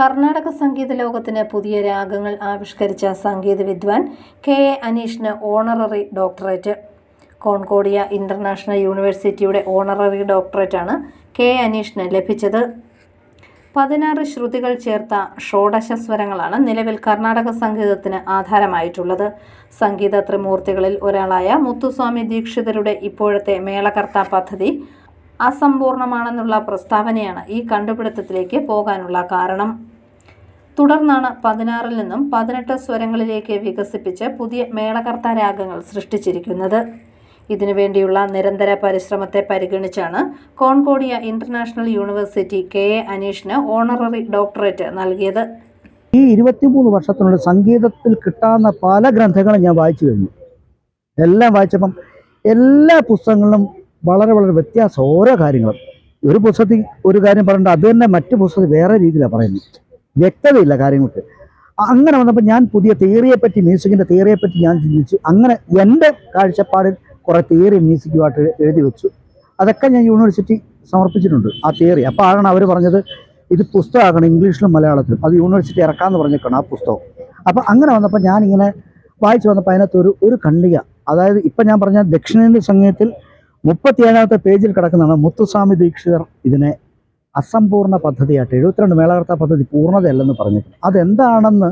കർണാടക സംഗീത ലോകത്തിന് പുതിയ രാഗങ്ങൾ ആവിഷ്കരിച്ച സംഗീത വിദ്വാൻ കെ എ അനീഷിന് ഓണററി ഡോക്ടറേറ്റ്. കോൺകോഡിയ ഇന്റർനാഷണൽ യൂണിവേഴ്സിറ്റിയുടെ ഓണററി ഡോക്ടറേറ്റാണ് കെ എ അനീഷിന് ലഭിച്ചത്. പതിനാറ് ശ്രുതികൾ ചേർത്ത ഷോഡശ സ്വരങ്ങളാണ് നിലവിൽ കർണാടക സംഗീതത്തിന് ആധാരമായിട്ടുള്ളത്. സംഗീത ത്രിമൂർത്തികളിൽ ഒരാളായ മുത്തുസ്വാമി ദീക്ഷിതരുടെ ഇപ്പോഴത്തെ മേളകർത്ത പദ്ധതി അസമ്പൂർണമാണെന്നുള്ള പ്രസ്താവനയാണ് ഈ കണ്ടുപിടുത്തത്തിലേക്ക് പോകാനുള്ള കാരണം. തുടർന്നാണ് പതിനാറിൽ നിന്നും പതിനെട്ട് സ്വരങ്ങളിലേക്ക് വികസിപ്പിച്ച് പുതിയ മേളകർത്ത രാഗങ്ങൾ സൃഷ്ടിച്ചിരിക്കുന്നത്. ഇതിനുവേണ്ടിയുള്ള നിരന്തര പരിശ്രമത്തെ പരിഗണിച്ചാണ് Concordia international university K A അനീഷിന് ഓണററി ഡോക്ടറേറ്റ് നൽകിയത്. ഈ ഇരുപത്തിമൂന്ന് വർഷത്തിനുള്ളിൽ സംഗീതത്തിൽ കിട്ടാവുന്ന പല ഗ്രന്ഥങ്ങളും ഞാൻ വായിച്ചു കഴിഞ്ഞു. എല്ലാം വായിച്ചപ്പം എല്ലാ പുസ്തകങ്ങളിലും വളരെ വളരെ വ്യത്യാസം. ഓരോ കാര്യങ്ങളും. ഒരു പുസ്തകത്തിൽ ഒരു കാര്യം പറഞ്ഞിട്ട് അത് തന്നെ മറ്റു പുസ്തകത്തിൽ വേറെ രീതിയിലാണ് പറയുന്നത്. വ്യക്തതയില്ല കാര്യങ്ങൾക്ക്. അങ്ങനെ വന്നപ്പോൾ ഞാൻ പുതിയ തിയറിയെ പറ്റി മ്യൂസിക്കിന്റെ തിയറിയെ പറ്റി ഞാൻ ചിന്തിച്ചു. അങ്ങനെ എന്റെ കാഴ്ചപ്പാടിൽ കുറേ തിയറി മ്യൂസിക്കുമായിട്ട് എഴുതി വെച്ചു. അതൊക്കെ ഞാൻ യൂണിവേഴ്സിറ്റി സമർപ്പിച്ചിട്ടുണ്ട് ആ തിയറി അപ്പോൾ ആണ് അവർ പറഞ്ഞത്? ഇത് പുസ്തകമാക്കണം ഇംഗ്ലീഷിലും മലയാളത്തിലും. അത് യൂണിവേഴ്സിറ്റി ഇറക്കാമെന്ന് പറഞ്ഞേക്കണം ആ പുസ്തകം. അപ്പോൾ അങ്ങനെ വന്നപ്പോൾ ഞാനിങ്ങനെ വായിച്ചു വന്നപ്പോൾ അതിനകത്ത് ഒരു ഒരു ഖണ്ഡിക. അതായത് ഇപ്പം ഞാൻ പറഞ്ഞ ദക്ഷിണേന്ത്യ സംഗീതത്തിൽ മുപ്പത്തിയേഴാമത്തെ പേജിൽ കിടക്കുന്നതാണ് മുത്തുസ്വാമി ദീക്ഷിതർ ഇതിനെ അസമ്പൂർണ പദ്ധതിയായിട്ട് എഴുപത്തിരണ്ട് മേളകർത്ത പദ്ധതി പൂർണതയല്ലെന്ന് പറഞ്ഞിട്ടുണ്ട്. അതെന്താണെന്ന്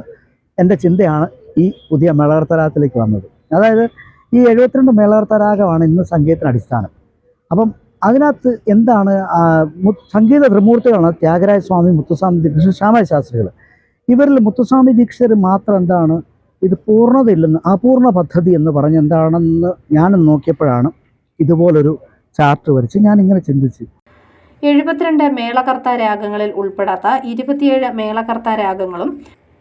എന്റെ ചിന്തയാണ് ഈ പുതിയ മേളകർത്തരാഗത്തിലേക്ക് വന്നത്. അതായത് ഈ എഴുപത്തിരണ്ട് മേളകർത്തരാഗമാണ് ഇന്ന് സംഗീതത്തിന് അടിസ്ഥാനം. അപ്പം അതിനകത്ത് എന്താണ് സംഗീത ത്രിമൂർത്തികളാണ് ത്യാഗരായ സ്വാമി മുത്തുസ്വാമി ദീക്ഷിതർ ശ്യാമയ ശാസ്ത്രികൾ ഇവരിൽ മുത്തുസ്വാമി ദീക്ഷിതർ മാത്രം എന്താണ് ഇത് പൂർണതയില്ലെന്ന് അപൂർണ പദ്ധതി എന്ന് പറഞ്ഞ് എന്താണെന്ന് ഞാൻ നോക്കിയപ്പോഴാണ് ഇതുപോലൊരു ചാർട്ട് വരച്ച് ഞാനിങ്ങനെ ചിന്തിച്ചു എഴുപത്തിരണ്ട് മേളകർത്ത രാഗങ്ങളിൽ ഉൾപ്പെടാത്ത ഇരുപത്തിയേഴ് മേളകർത്ത രാഗങ്ങളും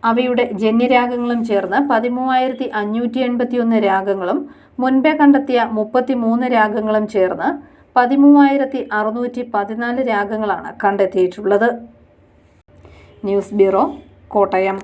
അവയുടെ ജന്യരാഗങ്ങളും ചേർന്ന് പതിമൂവായിരത്തി അഞ്ഞൂറ്റി എൺപത്തിയൊന്ന് രാഗങ്ങളും മുൻപേ കണ്ടെത്തിയ മുപ്പത്തിമൂന്ന് രാഗങ്ങളും ചേർന്ന് പതിമൂവായിരത്തി അറുന്നൂറ്റി പതിനാല് രാഗങ്ങളാണ് കണ്ടെത്തിയിട്ടുള്ളത്. News bureau Kottayam.